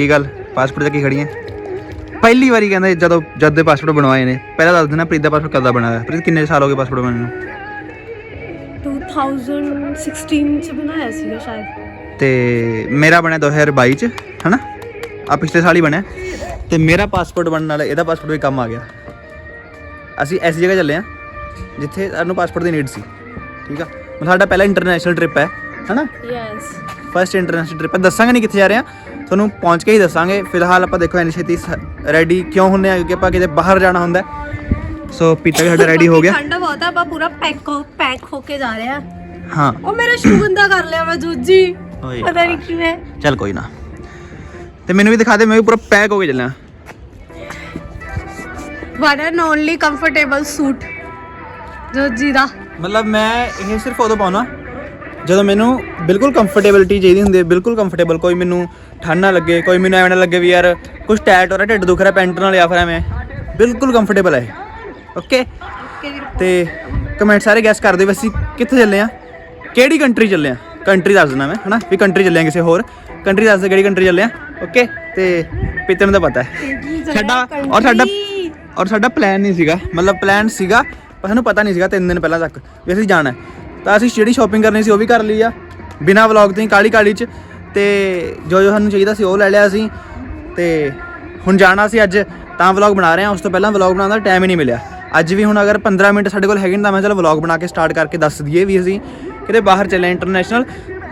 ਕੀ ਗੱਲ? ਪਾਸਪੋਰਟ ਤੇ ਕੀ ਖੜੀਆਂ? ਪਹਿਲੀ ਵਾਰੀ ਕਹਿੰਦੇ ਜਦੋਂ ਜਦ ਦੇ ਪਾਸਪੋਰਟ ਬਣਵਾਏ ਨੇ। ਪਹਿਲਾਂ ਦੱਸ ਦੇਣਾ ਪ੍ਰੀਤ ਦਾ ਪਾਸਪੋਰਟ ਕਦੋਂ ਬਣਾਇਆ? ਪ੍ਰੀਤ ਕਿੰਨੇ ਸਾਲ ਹੋ ਗਏ ਪਾਸਪੋਰਟ ਬਣਨ ਨੂੰ? 2016 ਚ ਬਣਾਇਆ ਸੀਗਾ ਸ਼ਾਇਦ। ਤੇ ਮੇਰਾ ਬਣਿਆ 2022 ਚ ਹਨਾ? ਆ ਪਿਛਲੇ ਸਾਲ ਹੀ ਬਣਿਆ। ਤੇ ਮੇਰਾ ਪਾਸਪੋਰਟ ਬਣਨ ਵਾਲਾ ਇਹਦਾ ਪਾਸਪੋਰਟ ਵੀ ਕੰਮ ਆ ਗਿਆ। ਅਸੀਂ ਐਸੀ ਜਗ੍ਹਾ ਚੱਲੇ ਆ ਜਿੱਥੇ ਸਾਨੂੰ ਪਾਸਪੋਰਟ ਦੀ ਨੀਡ ਸੀ। ਠੀਕ ਆ? ਸਾਡਾ ਪਹਿਲਾ ਇੰਟਰਨੈਸ਼ਨਲ ਟ੍ਰਿਪ ਹੈ ਹਨਾ? ਯੈਸ ਫਰਸਟ ਇੰਟਰਨੈਸ਼ਨਲ ਟ੍ਰਿਪ ਹੈ। ਦੱਸਾਂਗੇ ਨਹੀਂ ਕਿੱਥੇ ਜਾ ਰਹੇ ਆ। ਤੁਹਾਨੂੰ ਪਹੁੰਚ ਕੇ ਹੀ ਦੱਸਾਂਗੇ। ਫਿਲਹਾਲ ਆਪਾਂ ਦੇਖੋ ਐਨੀ ਛੇਤੀ ਰੈਡੀ ਕਿਉਂ ਹੁੰਨੇ ਆ ਕਿਉਂਕਿ ਆਪਾਂ ਕਿਤੇ ਬਾਹਰ ਜਾਣਾ ਹੁੰਦਾ। ਸੋ ਪੀਤਾ ਵੀ ਸਾਡਾ ਰੈਡੀ ਹੋ ਗਿਆ। ਠੰਡਾ ਬਹੁਤ ਆ ਆਪਾਂ ਪੂਰਾ ਪੈਕ ਹੋ ਪੈਕ ਹੋ ਕੇ ਜਾ ਰਹੇ ਆ। ਹਾਂ। ਉਹ ਮੇਰਾ ਸ਼ੂ ਗੰਦਾ ਕਰ ਲਿਆ ਮੈਂ ਜੂਜੀ। ਓਏ ਪਤਾ ਨਹੀਂ ਕਿਵੇਂ। ਚੱਲ ਕੋਈ ਨਾ। ਤੇ ਮੈਨੂੰ ਵੀ ਦਿਖਾ ਦੇ ਮੈਂ ਵੀ ਪੂਰਾ ਪੈਕ ਹੋ ਕੇ ਚੱਲਾਂ one and only comfortable suit ਜੂਜੀ ਦਾ। ਮਤਲਬ ਮੈਂ ਇਹ ਸਿਰਫ ਉਦੋਂ ਪਾਉਣਾ ਜਦੋਂ ਮੈਨੂੰ ਬਿਲਕੁਲ ਕੰਫਰਟੇਬਿਲਿਟੀ ਚਾਹੀਦੀ ਹੁੰਦੀ ਹੈ, ਬਿਲਕੁਲ ਕੰਫਰਟੇਬਲ ਕੋਈ ਮੈਨੂੰ ਠੰਡ ਨਾ ਲੱਗੇ, ਕੋਈ ਮੈਨੂੰ ਐਵੇਂ ਨਾ ਲੱਗੇ ਵੀ ਯਾਰ ਕੁਝ ਟਾਇਟ ਹੋ ਰਿਹਾ, ਢਿੱਡ ਦੁਖ ਰਿਹਾ, ਪੈਂਟ ਨਾਲ ਜਾਂ ਫਿਰ ਐਵੇਂ। ਬਿਲਕੁਲ ਕੰਫਰਟੇਬਲ ਹੈ ਓਕੇ ਤੇ ਕਮੈਂਟ ਸਾਰੇ ਗੈਸ ਕਰਦੇ ਵੀ ਅਸੀਂ ਕਿੱਥੇ ਚੱਲੇ ਆ ਕਿਹੜੀ ਕੰਟਰੀ ਚੱਲੇ ਆ ਕੰਟਰੀ ਦੱਸ ਦੇਣਾ ਮੈਂ, ਹਨਾ? ਵੀ ਕੰਟਰੀ ਚੱਲੇ ਆ ਕਿਸੇ ਹੋਰ। ਕੰਟਰੀ ਦੱਸ ਦੇ ਕਿਹੜੀ ਕੰਟਰੀ ਚੱਲੇ ਆ ਓਕੇ ਤੇ ਪਿੱਤੇ ਨੂੰ ਤਾਂ ਪਤਾ ਹੈ। ਸਾਡਾ ਔਰ ਸਾਡਾ ਔਰ ਸਾਡਾ ਪਲਾਨ ਨਹੀਂ ਸੀਗਾ। ਮਤਲਬ ਪਲਾਨ ਸੀਗਾ, ਪਰ ਸਾਨੂੰ ਪਤਾ ਨਹੀਂ ਸੀਗਾ ਤਿੰਨ ਦਿਨ ਪਹਿਲਾਂ ਤੱਕ ਵੀ ਅਸੀਂ ਜਾਣਾ ਤਾਂ ਅਸੀਂ ਜਿਹੜੀ ਸ਼ਾਪਿੰਗ ਕਰਨੀ ਸੀ ਉਹ ਵੀ ਕਰ ਲਈ ਆ। ਬਿਨਾ ਵਲੌਗ ਤੋਂ ਹੀ ਕਾਲੀ ਕਾਲੀ ਚ। ਤੇ ਜੋ ਜੋ ਸਾਨੂੰ ਚਾਹੀਦਾ ਸੀ ਉਹ ਲੈ ਲਿਆ ਅਸੀਂ। ਤੇ ਹੁਣ ਜਾਣਾ ਸੀ ਅੱਜ ਤਾਂ ਵਲੌਗ ਬਣਾ ਰਹੇ ਹਾਂ ਉਸ ਤੋਂ ਪਹਿਲਾਂ ਵਲੌਗ ਬਣਾਉਣ ਦਾ ਟਾਈਮ ਹੀ ਨਹੀਂ ਮਿਲਿਆ। ਅੱਜ ਵੀ ਹੁਣ ਅਗਰ 15 ਮਿੰਟ ਸਾਡੇ ਕੋਲ ਹੈਗੇ ਨੇ ਤਾਂ ਮੈਂ ਚਲ ਵਲੌਗ ਬਣਾ ਕੇ ਸਟਾਰਟ ਕਰਕੇ ਦੱਸ ਦਈਏ ਵੀ ਅਸੀਂ ਕਿਤੇ ਬਾਹਰ ਚੱਲੇ ਇੰਟਰਨੈਸ਼ਨਲ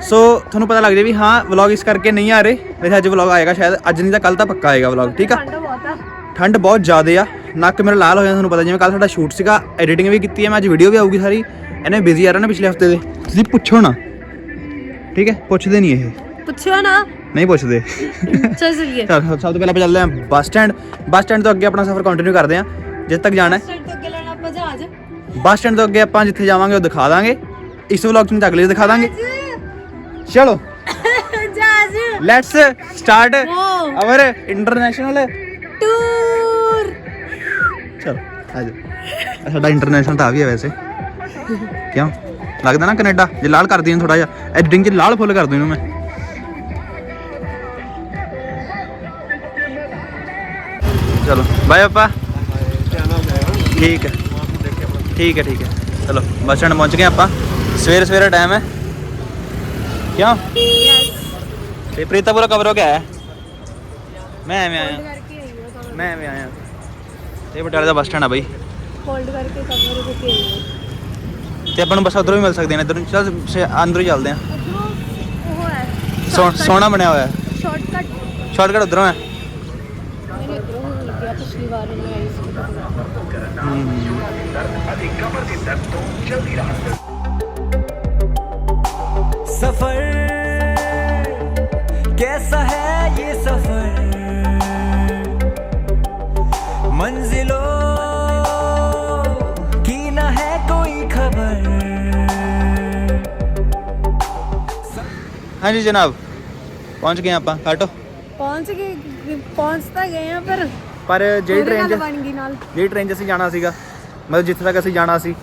ਸੋ ਤੁਹਾਨੂੰ ਪਤਾ ਲੱਗ ਜਾਏ ਵੀ ਹਾਂ ਵਲੌਗ ਇਸ ਕਰਕੇ ਨਹੀਂ ਆ ਰਹੇ। ਵੈਸੇ ਅੱਜ ਵਲੌਗ ਆਏਗਾ ਸ਼ਾਇਦ ਅੱਜ ਨਹੀਂ ਤਾਂ ਕੱਲ ਤਾਂ ਪੱਕਾ ਆਏਗਾ ਵਲੌਗ ਠੀਕ ਆ? ਠੰਡਾ ਬਹੁਤ ਆ। ਠੰਡ ਬਹੁਤ ਜ਼ਿਆਦਾ ਆ। ਨੱਕ ਮੇਰਾ ਲਾਲ ਹੋ ਜਾਂਦਾ ਤੁਹਾਨੂੰ ਪਤਾ ਜਿਵੇਂ ਕੱਲ ਸਾਡਾ ਸ਼ੂਟ ਸੀਗਾ ਐਡੀਟਿੰਗ ਵੀ ਕੀਤੀ ਹੈ ਮੈਂ ਅੱਜ ਵੀਡੀਓ ਵੀ ਆਊਗੀ ਸਾਰੀ। ਇਹਨੇ ਬਿਜ਼ੀ ਆ ਰਿਹਾ ਨਾ ਪਿਛਲੇ ਹਫ਼ਤੇ ਦੇ ਤੁਸੀਂ ਪੁੱਛੋ ਨਾ ਠੀਕ ਹੈ ਪੁੱਛਦੇ ਨਹੀਂ ਇਹ ਪੁੱਛਿਓ ਨਾ ਨਹੀਂ ਪੁੱਛਦੇ ਚੱਲ ਚਲੀਏ ਚਲ ਸਭ ਤੋਂ ਪਹਿਲਾਂ ਆਪਾਂ ਚੱਲਦੇ ਹਾਂ ਬੱਸ ਸਟੈਂਡ ਬੱਸ ਸਟੈਂਡ ਤੋਂ ਅੱਗੇ ਆਪਣਾ ਸਫ਼ਰ ਕੰਟੀਨਿਊ ਕਰਦੇ ਹਾਂ ਜਿੱਥੇ ਤੱਕ ਜਾਣਾ ਹੈ ਸਟੈਂਡ ਤੋਂ ਅੱਗੇ ਲੈਣਾ ਆਪਾਂ ਜਹਾਜ਼ ਬੱਸ ਸਟੈਂਡ ਤੋਂ ਅੱਗੇ ਆਪਾਂ ਜਿੱਥੇ ਜਾਵਾਂਗੇ ਉਹ ਦਿਖਾ ਦਾਂਗੇ। ਇਸ ਵਲੌਗ ਚ ਨਹੀਂ ਤਾਂ ਅਗਲੇ 'ਚ ਦਿਖਾ ਦਾਂਗੇ। ਚਲੋ। ਜਹਾਜ਼। Let's start Wow. Our international tour ਚਲੋ ਆ ਜਾ ਸਾਡਾ ਇੰਟਰਨੈਸ਼ਨਲ ਤਾਂ ਆ ਵੀ ਹੈ ਵੈਸੇ। ਕਿਉਂ? ਲੱਗਦਾ ਨਾ ਕੈਨੇਡਾ, ਜੇ ਲਾਲ ਕਰ ਦਈਏ ਥੋੜਾ ਜਿਹਾ। ਐਡਿਟਿੰਗ 'ਚ ਲਾਲ ਫੁੱਲ ਕਰ ਦੂੰ ਇਹਨੂੰ ਮੈਂ। ਚਲੋ, ਬਾਏ ਆਪਾ। ਠੀਕ ਹੈ। ਠੀਕ ਹੈ ਠੀਕ ਹੈ। ਚਲੋ, ਬੱਸ ਸਟੈਂਡ ਪਹੁੰਚ ਗਏ ਆਪਾਂ। ਸਵੇਰੇ ਸਵੇਰੇ ਟਾਈਮ ਹੈ। ਕਿਉਂ? ਤੇ ਪ੍ਰੀਤਾ ਪੂਰਾ ਕਵਰ ਹੋ ਕੇ ਆਇਆ। ਮੈਂ ਐਵੇਂ ਆਇਆ। ਮੈਂ ਐਵੇਂ ਆਇਆ। ਇਹ ਬਟਾਲੇ ਦਾ ਬੱਸ ਸਟੈਂਡ ਆ ਬਾਈ। ਹੋਲਡ ਕਰਕੇ ਕਵਰ ਹੋ ਕੇ ਤੇ ਆਪਾਂ ਨੂੰ ਬੱਸ ਉਧਰੋਂ ਵੀ ਮਿਲ ਸਕਦੀਆਂ ਨੇ ਇਧਰੋਂ ਚੱਲ ਸੇ- ਅੰਦਰੋਂ ਹੀ ਚੱਲਦੇ ਆ ਹਾਂ ਉਹ ਹੈ ਸੋਹ- ਸੋਹਣਾ ਬਣਿਆ ਹੋਇਆ ਹੈ ਸ਼ਾਰਟਕਟ ਸ਼ਾਰਟਕਟ ਉਧਰੋਂ ਹੈ ਮੈਨੂੰ ਇਧਰੋਂ ਹੋਣ ਲੱਗਿਆ ਪਿਛਲੀ ਵਾਰ ਮੈਂ ਆਈ ਸੀ सफर कैसा है ये सफर ਹਾਂਜੀ ਜਨਾਬ ਪਹੁੰਚ ਗਏ ਆਪਾਂ ਕਾਟੋ ਪਹੁੰਚ ਗਏ ਪਹੁੰਚ ਤਾਂ ਗਏ ਆ ਪਰ ਪਰ ਜਿਹੜੀ ਉਹਦੇ ਟ੍ਰੇਨ ਨਾਲ 'ਚ ਬਣ ਗਈ ਨਾਲ। ਜਿਹੜੀ ਟ੍ਰੇਨ 'ਚ ਅਸੀਂ ਜਾਣਾ ਸੀਗਾ ਮਤਲਬ ਜਿੱਥੇ ਤੱਕ ਅਸੀਂ ਜਾਣਾ ਸੀ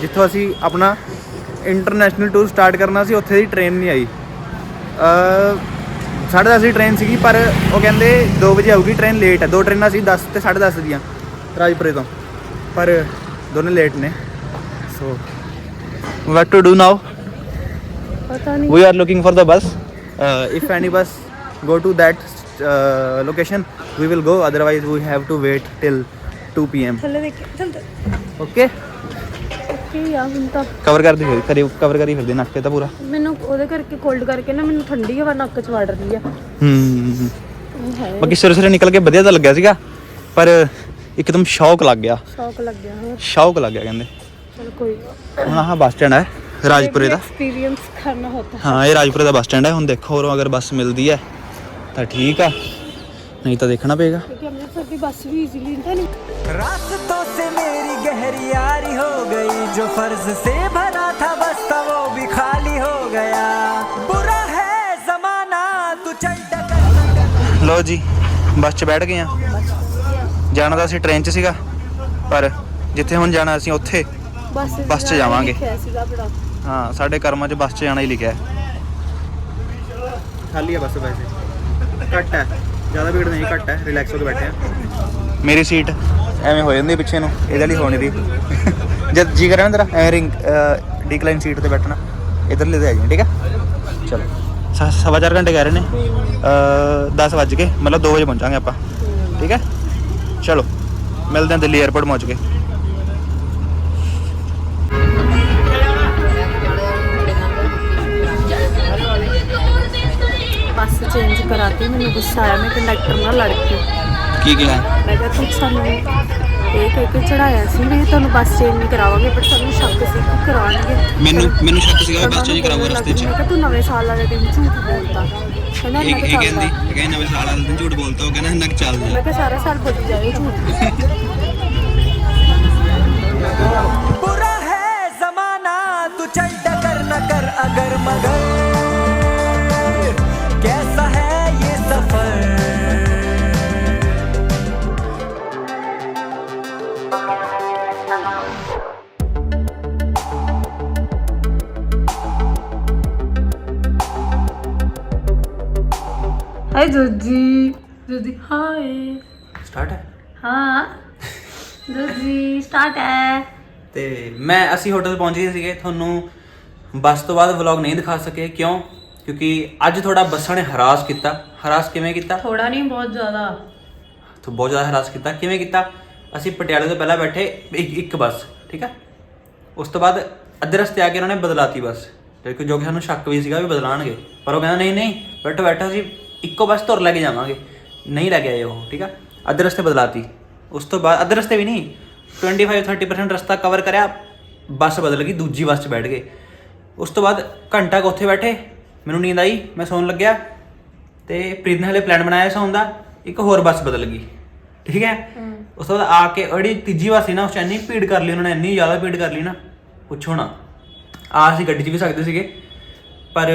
ਜਿੱਥੋਂ ਅਸੀਂ ਆਪਣਾ ਇੰਟਰਨੈਸ਼ਨਲ ਟੂਰ ਸਟਾਰਟ ਕਰਨਾ ਸੀ ਉੱਥੇ ਦੀ ਟ੍ਰੇਨ ਨਹੀਂ ਆਈ। ਅ ਸਾਢੇ ਦਸ ਦੀ ਟ੍ਰੇਨ ਸੀਗੀ ਪਰ ਉਹ ਕਹਿੰਦੇ 2 ਵਜੇ ਆਊਗੀ ਟ੍ਰੇਨ ਲੇਟ ਹੈ ਦੋ ਟ੍ਰੇਨਾਂ ਸੀ 10 ਤੇ 10:30 ਦੀਆਂ ਰਾਜਪੁਰੇ ਤੋਂ। ਪਰ ਦੋਨੇ ਲੇਟ ਨੇ। So what to do now ਪਤਾ ਨਹੀਂ we are looking for the bus. Uh, if any bus go to that uh, location we will go. Otherwise we have to wait till 2 pm ਥੱਲੇ ਦੇਖ ਚੱਲ okay? Okay ਆ ਹੁਣ ਤਾਂ cover ਕਰਦੀ ਫਿਰ ਕਰੀ ਕਵਰ ਕਰੀ ਫਿਰਦੇ ਨੱਕ ਤੇ ਤਾਂ ਪੂਰਾ ਮੈਨੂੰ ਉਹਦੇ ਕਰਕੇ ਕੋਲਡ ਕਰਕੇ ਨਾ ਮੈਨੂੰ ਠੰਡੀ ਹਵਾ ਨੱਕ ਚ ਵੜ ਰਹੀ ਆ ਹੂੰ ਉਹ ਹੈ ਬਾਕੀ ਸਵੇਰੇ ਸਵੇਰੇ ਨਿਕਲ ਕੇ ਵਧੀਆ ਤਾਂ ਲੱਗਿਆ ਸੀਗਾ ਪਰ ਇੱਕਦਮ ਸ਼ੌਕ ਲੱਗ ਗਿਆ ਸ਼ੌਕ ਲੱਗ ਗਿਆ ਹੋਰ ਸ਼ੌਕ ਲੱਗ ਗਿਆ ਕਹਿੰਦੇ ਚਲ ਕੋਈ ਹੁਣ ਆਹ ਬੱਸ ਸਟੈਂਡ ਹੈ ਰਾਜਪੁਰੇ ਦਾ ਐਕਸਪੀਰੀਅੰਸ ਕਰਨਾ ਹੁੰਦਾ ਹਾਂ ਇਹ ਰਾਜਪੁਰੇ ਦਾ ਬੱਸ ਸਟੈਂਡ ਹੈ ਹੁਣ ਦੇਖੋ ਹੋਰ ਅਗਰ ਬੱਸ ਮਿਲਦੀ ਹੈ ਤਾਂ ਠੀਕ ਆ ਨਹੀਂ ਤਾਂ ਦੇਖਣਾ ਪਏਗਾ ਕਿਉਂਕਿ ਅੰਮ੍ਰਿਤਸਰ ਦੀ ਬੱਸ ਵੀ ਈਜ਼ੀਲੀ ਤਾਂ ਨਹੀਂ रास्तों से मेरी गहरी यारी हो गई जो फर्ज से भरा था बस्ता वो भी खाली हो गया बुरा है जमाना तू चल डकर ਲੋ ਜੀ ਬੱਸ 'ਚ ਬੈਠ ਗਏ ਆ ਜਾਣਾ ਤਾਂ ਅਸੀਂ ਟ੍ਰੇਨ 'ਚ ਸੀਗਾ ਪਰ ਜਿੱਥੇ ਹੁਣ ਜਾਣਾ ਅਸੀਂ ਉੱਥੇ ਬੱਸ ਬੱਸ 'ਚ ਜਾਵਾਂਗੇ। ਲਿਖਿਆ ਸੀਗਾ ਬੜਾ ਹਾਂ ਸਾਡੇ ਕਰਮਾਂ 'ਚ ਬੱਸ 'ਚ ਜਾਣਾ ਹੀ ਲਿਖਿਆ। ਹੈ ਖਾਲੀ ਹੈ ਬੱਸ ਵੈਸੇ। ਘੱਟ ਹੈ। ਜ਼ਿਆਦਾ ਭੀੜ ਨਹੀਂ ਘੱਟ ਹੈ। ਰਿਲੈਕਸ ਹੋ ਕੇ ਬੈਠੇ ਆ। ਮੇਰੀ ਸੀਟ ਐਵੇਂ ਹੋ ਜਾਂਦੀ ਪਿੱਛੇ ਨੂੰ। ਇਹਦੇ ਲਈ ਹੋਣੀ ਦੀ। ਜਦ ਜੀ ਕਰਾਂ ਤੇਰਾ ਐ ਰਿੰਗ ਡਿਕਲਾਈਨ ਸੀਟ ਤੇ ਬੈਠਣਾ। ਇਧਰ ਲੈ ਆ ਜੀ ਠੀਕ ਹੈ? ਚਲੋ। ਸਵਾ ਚਾਰ ਘੰਟੇ ਕਹਿ ਰਹੇ ਨੇ। ਅ 10 ਵੱਜ ਕੇ ਮਤਲਬ 2 ਵਜੇ ਪਹੁੰਚਾਂਗੇ ਆਪਾਂ। ਠੀਕ ਹੈ? ਚਲੋ। ਮਿਲਦੇ ਹਾਂ ਦਿੱਲੀ 에ਅਰਪੋਰਟ ਪਹੁੰਚ ਕੇ। ਚੇਂਜ ਕਰਾਤੀ ਮੈਨੂੰ ਗੁੱਸਾ ਆਇਆ ਮੈਂ ਕੰਡਕਟਰ ਨਾਲ ਲੜ ਪਈ ਕੀ ਕਿਹਾ ਮੈਂ ਕਿਹਾ ਤੂੰ ਸਾਨੂੰ ਇਹ ਕਹਿ ਕੇ ਚੜਾਇਆ ਸੀ ਵੀ ਤੁਹਾਨੂੰ ਬੱਸ ਚੇਂਜ ਨਹੀਂ ਕਰਾਵਾਂਗੇ ਪਰ ਸਾਨੂੰ ਸ਼ੱਕ ਸੀ ਕਿ ਕਰਾਉਣਗੇ ਮੈਨੂੰ ਮੈਨੂੰ ਸ਼ੱਕ ਸੀਗਾ ਪਰ ਮੈਨੂੰ ਬੋਲਣ ਲੱਗੀ, ਮੈਂ ਕਿਹਾ ਤੂੰ ਨਵੇਂ ਸਾਲ ਵਾਲੇ ਦਿਨ ਝੂਠ ਬੋਲਦਾ ਕਹਿੰਦਾ ਇਹ ਇੰਨਾ ਇਹ ਕੁ ਕਹਿੰਦੀ ਚੱਲਦਾ। ਇਹ ਕਹਿੰਦੀ ਨਵੇਂ ਸਾਲ ਵਾਲੇ ਦਿਨ ਝੂਠ ਬੋਲਤਾ ਉਹ ਕਹਿੰਦਾ ਇੰਨਾ ਕੁ ਚੱਲ ਮੈਂ ਕਿਹਾ ਸਾਰਾ ਸਾਲ ਬੋਲੀ ਜਾਏ ਝੂਠ बुरा है जमाना तू चल डगर न कर अगर मगर ਜੋਜੀ ਜੋਜੀ ਹਾਏ। ਸਟਾਰਟ ਹੈ? ਹਾਂ। ਜੋਜੀ ਸਟਾਰਟ ਹੈ। ਤੇ ਮੈਂ ਅਸੀਂ ਹੋਟਲ ਪਹੁੰਚ ਗਏ ਸੀਗੇ। ਤੁਹਾਨੂੰ ਬੱਸ ਤੋਂ ਬਾਅਦ ਵਲੌਗ ਨਹੀਂ ਦਿਖਾ ਸਕੇ। ਕਿਉਂ? ਕਿਉਂਕਿ ਅੱਜ ਥੋੜਾ ਬੱਸਾਂ ਨੇ ਹਰਾਸ ਕੀਤਾ। ਹਰਾਸ ਕਿਵੇਂ ਕੀਤਾ? ਥੋੜਾ ਨਹੀਂ ਬਹੁਤ ਜ਼ਿਆਦਾ। ਤੋਂ ਬਹੁਤ ਜ਼ਿਆਦਾ ਹਰਾਸ ਕੀਤਾ। ਕਿਵੇਂ ਕੀਤਾ? ਅਸੀਂ ਪਟਿਆਲੇ ਤੋਂ ਪਹਿਲਾਂ ਬੈਠੇ ਇੱਕ ਇੱਕ ਬੱਸ ਠੀਕ ਹੈ ਉਸ ਤੋਂ ਬਾਅਦ ਅੱਧੇ ਰਸਤੇ ਆ ਕੇ ਉਹਨਾਂ ਨੇ ਬਦਲਾਤੀ ਬੱਸ। ਕਿਉਂਕਿ ਜੋ ਕਿ ਸਾਨੂੰ ਸ਼ੱਕ ਵੀ ਸੀਗਾ ਵੀ ਬਦਲਾਣਗੇ। ਪਰ ਉਹ ਕਹਿੰਦਾ ਨਹੀਂ ਨਹੀਂ ਬੈਠੋ ਬੈਠੋ ਅਸੀਂ ਇੱਕੋ ਬੱਸ ਤੁਰ ਲੈ ਕੇ ਜਾਵਾਂਗੇ। ਨਹੀਂ ਲੈ ਕੇ ਆਏ ਉਹ ਠੀਕ ਆ? ਅੱਧੇ ਰਸਤੇ ਬਦਲਾਤੀ। ਉਸ ਤੋਂ ਬਾਅਦ ਅੱਧੇ ਰਸਤੇ ਵੀ ਨਹੀਂ 25 30% ਰਸਤਾ ਕਵਰ ਕਰਿਆ ਬੱਸ ਬਦਲ ਗਈ ਦੂਜੀ ਬੱਸ 'ਚ ਬੈਠ ਗਏ। ਉਸ ਤੋਂ ਬਾਅਦ ਘੰਟਾ ਕੁ ਉੱਥੇ ਬੈਠੇ ਮੈਨੂੰ ਨੀਂਦ ਆਈ ਮੈਂ ਸੌਣ ਲੱਗਿਆ ਤੇ ਪ੍ਰੀਤ ਨੇ ਹਲੇ ਪਲਾਨ ਬਣਾਇਆ ਸੌਣ ਦਾ ਇੱਕ ਹੋਰ ਬੱਸ ਬਦਲ ਗਈ ਠੀਕ ਹੈ? ਉਸ ਤੋਂ ਬਾਅਦ ਆ ਕੇ ਅੜੀ ਤੀਜੀ ਬੱਸ ਸੀ ਨਾ ਉਸ 'ਚ ਇੰਨੀ ਭੀੜ ਕਰ ਲਈ ਉਹਨਾਂ ਨੇ ਇੰਨੀ ਜ਼ਿਆਦਾ ਭੀੜ ਕਰ ਲਈ ਨਾ ਪੁੱਛੋ ਨਾ। ਆ ਅਸੀਂ ਗੱਡੀ 'ਚ ਵੀ ਸਕਦੇ ਸੀਗੇ। ਪਰ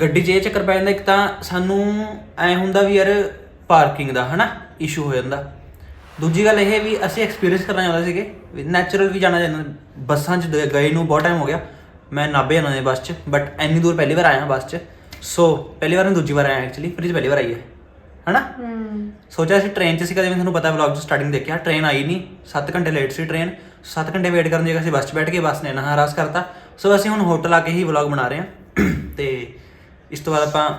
ਗੱਡੀ 'ਚ ਇਹ ਚੱਕਰ ਪੈ ਜਾਂਦਾ ਇੱਕ ਤਾਂ ਸਾਨੂੰ ਐ ਹੁੰਦਾ ਵੀ ਯਾਰ ਪਾਰਕਿੰਗ ਦਾ ਹਨਾ ਇਸ਼ੂ ਹੋ ਜਾਂਦਾ। ਦੂਜੀ ਗੱਲ ਇਹ ਵੀ ਅਸੀਂ ਐਕਸਪੀਰੀਅੰਸ ਕਰਨਾ ਚਾਹੁੰਦੇ ਸੀਗੇ ਨੈਚੁਰਲ ਵੀ ਜਾਣਾ ਚਾਹੁੰਦੇ ਬੱਸਾਂ 'ਚ ਗਏ ਨੂੰ ਬਹੁਤ ਟਾਈਮ ਹੋ ਗਿਆ। ਮੈਂ ਨਾਭੇ ਜਾਣਾ ਸੀ ਬੱਸ 'ਚ ਬਟ ਇੰਨੀ ਦੂਰ ਪਹਿਲੀ ਵਾਰ ਆਇਆ ਬੱਸ 'ਚ। ਸੋ ਪਹਿਲੀ ਵਾਰ ਨਹੀਂ ਦੂਜੀ ਵਾਰ ਆਇਆ ਐਕਚੁਅਲੀ ਫਿਰ ਪਹਿਲੀ ਵਾਰ ਆਈ ਹੈ। ਹਨਾ? ਸੋਚਿਆ ਸੀ ਟ੍ਰੇਨ 'ਚ ਸੀ ਕਦੇ ਵੀ ਤੁਹਾਨੂੰ ਪਤਾ ਵਲੌਗ 'ਚ ਸਟਾਰਟਿੰਗ ਦੇਖਿਆ ਟ੍ਰੇਨ ਆਈ ਨਹੀਂ। 7 ਘੰਟੇ ਲੇਟ ਸੀ ਟ੍ਰੇਨ 7 ਘੰਟੇ ਵੇਟ ਕਰਨ ਦੀ ਜਗ੍ਹਾ ਅਸੀਂ ਬੱਸ 'ਚ ਬੈਠ ਕੇ ਬੱਸ ਨੇ ਨਾ ਹਰਾਸ ਕਰਤਾ। ਸੋ ਅਸੀਂ ਹੁਣ ਹੋਟਲ ਆ ਕੇ ਹੀ ਵਲੌਗ ਬਣਾ ਰਹੇ ਹਾਂ। ਤੇ ਇਸ ਤੋਂ ਬਾਅਦ ਆਪਾਂ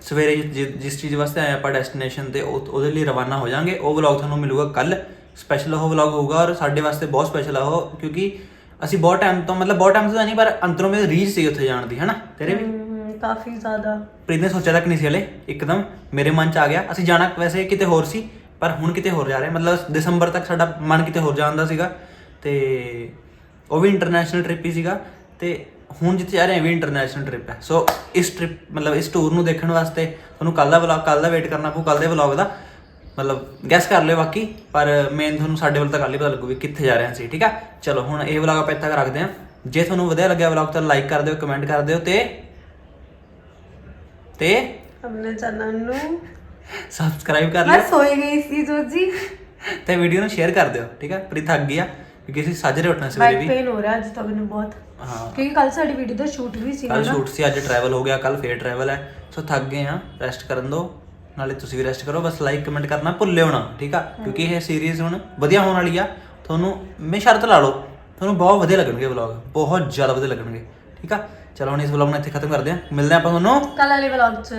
ਸਵੇਰੇ ਜਿਸ ਚੀਜ਼ ਵਾਸਤੇ ਆਏ ਆਪਾਂ ਡੈਸਟੀਨੇਸ਼ਨ ਤੇ ਉਹ- ਉਹਦੇ ਲਈ ਰਵਾਨਾ ਹੋ ਜਾਾਂਗੇ। ਉਹ ਵਲੌਗ ਤੁਹਾਨੂੰ ਮਿਲੂਗਾ ਕੱਲ। ਸਪੈਸ਼ਲ ਉਹ ਵਲੌਗ ਹੋਊਗਾ ਔਰ ਸਾਡੇ ਵਾਸਤੇ ਬਹੁਤ ਸਪੈਸ਼ਲ ਆ ਉਹ ਕਿਉਂਕਿ ਅਸੀਂ ਬਹੁਤ ਟਾਈਮ ਤੋਂ ਮਤਲਬ ਬਹੁਤ ਟਾਈਮ ਤੋਂ ਨਹੀਂ ਪਰ ਅੰਦਰੋਂ ਮੇਰੀ ਰੀਚ ਸੀ ਉੱਥੇ ਜਾਣ ਦੀ ਹਨਾ? ਤੇਰੇ ਵੀ? ਕਾਫੀ ਜ਼ਿਆਦਾ। ਪ੍ਰੀਤ ਨੇ ਸੋਚਿਆ ਤੱਕ ਨਹੀਂ ਸੀ ਹਲੇ ਇੱਕਦਮ ਮੇਰੇ ਮਨ ਚ ਆ ਗਿਆ। ਅਸੀਂ ਜਾਣਾ ਵੈਸੇ ਕਿਤੇ ਹੋਰ ਸੀ ਪਰ ਹੁਣ ਕਿਤੇ ਹੋਰ ਜਾ ਰਹੇ। ਮਤਲਬ ਦਸੰਬਰ ਤੱਕ ਸਾਡਾ ਮਨ ਕਿਤੇ ਹੋਰ ਜਾਣ ਦਾ ਸੀਗਾ। ਤੇ ਉਹ ਵੀ ਇੰਟਰਨੈਸ਼ਨਲ ਟ੍ਰਿਪ ਹੀ ਸੀਗਾ। ਤੇ ਹੁਣ ਜਿੱਥੇ ਜਾ ਰਹੇ ਹਾਂ ਵੀ ਇੰਟਰਨੈਸ਼ਨਲ ਟ੍ਰਿਪ ਹੈ। ਸੋ ਇਸ ਟ੍ਰਿਪ ਮਤਲਬ ਇਸ ਟੂਰ ਨੂੰ ਦੇਖਣ ਵਾਸਤੇ ਤੁਹਾਨੂੰ ਕੱਲ ਦਾ ਵਲੌਗ ਕੱਲ ਦਾ ਵੇਟ ਕਰਨਾ ਪਊ ਕੱਲ ਦੇ ਵਲੌਗ ਦਾ। ਮਤਲਬ ਗੈਸ ਕਰ ਲਿਓ ਬਾਕੀ ਪਰ ਮੇਨ ਤੁਹਾਨੂੰ ਸਾਡੇ ਵੱਲ ਤਾਂ ਕੱਲ ਹੀ ਪਤਾ ਲੱਗੂ ਵੀ ਕਿੱਥੇ ਜਾ ਰਹੇ ਹਾਂ ਅਸੀਂ ਠੀਕ ਆ? ਚਲੋ ਹੁਣ ਇਹ ਵਲੌਗ ਆਪਾਂ ਇੱਥੇ ਤੱਕ ਰੱਖਦੇ ਹਾਂ। ਜੇ ਤੁਹਾਨੂੰ ਵਧੀਆ ਲੱਗਿਆ ਵਲੌਗ ਤਾਂ ਲਾਈਕ ਕਰ ਦਿਓ ਕਮੈਂਟ ਕਰ ਦਿਓ ਤੇ ਤੇ ਆਪਣੇ ਚੈਨਲ ਨੂੰ ਸਬਸਕ੍ਰਾਈਬ ਕਰ ਮੈਂ ਲਿਓ। ਸੋਈ ਗਈ ਸੀ ਜੋਜੀ। ਤੇ ਵੀਡੀਓ ਨੂੰ ਸ਼ੇਅਰ ਕਰ ਦਿਓ ਠੀਕ ਹੈ ਪ੍ਰੀਤ ਥੱਕ ਗਈ ਆ। ਕਿਉਂਕਿ ਅਸੀਂ ਸਾਜਰੇ ਉੱਠਣਾ ਸਵੇਰੇ ਬੈਕ ਵੀ। ਪੇਨ ਹੋ ਰਿਹਾ ਅੱਜ ਤਾਂ ਮੈਨੂੰ ਬਹੁਤ। ਹਾਂ। ਕਿਉਂਕਿ ਕੱਲ ਸਾਡੀ ਵੀਡੀਓ ਦਾ ਸ਼ੂਟ ਵੀ ਸੀ ਕੱਲ ਸ਼ੂਟ ਸੀ ਅੱਜ ਟਰੈਵਲ ਹੋ ਗਿਆ ਕੱਲ ਫੇਰ ਟਰੈਵਲ ਹੈ। ਸੋ ਥੱਕ ਗਏ ਆ ਰੈਸਟ ਕਰਨ ਦਿਓ ਨਾਲੇ ਤੁਸੀਂ ਵੀ ਰੈਸਟ ਕਰੋ ਬਸ ਲਾਈਕ ਕਮੈਂਟ ਕਰਨਾ ਭੁੱਲਿਓ ਨਾ ਠੀਕ ਆ? ਕਿਉਂਕਿ ਇਹ ਸੀਰੀਜ਼ ਹੁਣ ਵਧੀਆ ਹੋਣ ਵਾਲੀ ਆ। ਤੁਹਾਨੂੰ ਮੈਂ ਸ਼ਰਤ ਲਾ ਲਓ ਤੁਹਾਨੂੰ ਬਹੁਤ ਵਧੀਆ ਲੱਗਣਗੇ ਵਲੌਗ ਬਹੁਤ ਜ਼ਿਆਦਾ ਵਧੀਆ ਲੱਗਣਗੇ ਠੀਕ ਆ? ਚਲੋ ਹੁਣ ਇਸ ਵਲੌਗ ਨੂੰ ਇੱਥੇ ਖਤਮ ਕਰਦੇ ਆ ਮਿਲਦੇ ਆ ਆਪਾਂ ਤੁਹਾਨੂੰ ਕੱਲ ਵਾਲੇ ਵਲੌਗ 'ਚ।